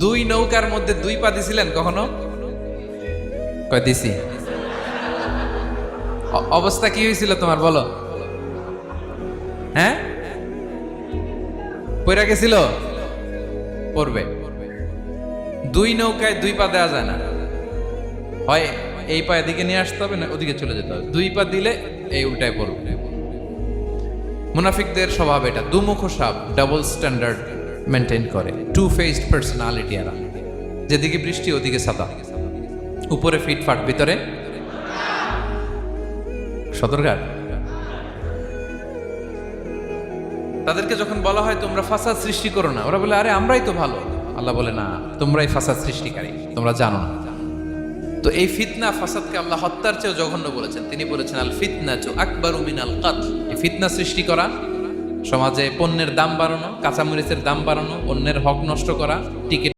দুই নৌকার মধ্যে দুই পা দিছিলেন কখনো? কয়, দিছি। অবস্থা কি হয়েছিল তোমার, বলো। হ্যাঁ? পইরা গেছিল? পড়বে। দুই নৌকায় দুই পা দেওয়া যায় না। হয় এই পা এদিকে নিয়ে আসতে হবে না ওদিকে চলে যেতে হবে। দুই পা দিলে এই উল্টায় পড়বে। মুনাফিকদের স্বভাব এটা। দুমুখ সাপ ডাবল স্ট্যান্ডার্ড মেনটেন করে। টু ফেসড পার্সোনালিটি এরা। যেদিকে বৃষ্টি, ওদিকে সাদা। উপরে ফিটফাট ভিতরে সদরঘাট তাদেরকে যখন বলা হয়, তোমরা ফাসাদ সৃষ্টি করো না। ওরা বলে, আরে, আমরাই তো ভালো। আল্লাহ বলে, না, তোমরাই ফাসাদ সৃষ্টিকারী, তোমরা জানো না। তো এই ফিতনা ফাসাদকে আল্লাহ হত্যার চেয়েও জঘন্য বলেছেন। তিনি বলেছেন, আল ফিতনা চো আকবর মিনাল কাত ফিতনা সৃষ্টি করা সমাজে পণ্যের দাম বাড়ানো কাঁচামরিচের দাম বাড়ানো অন্যের হক নষ্ট করা টিকিট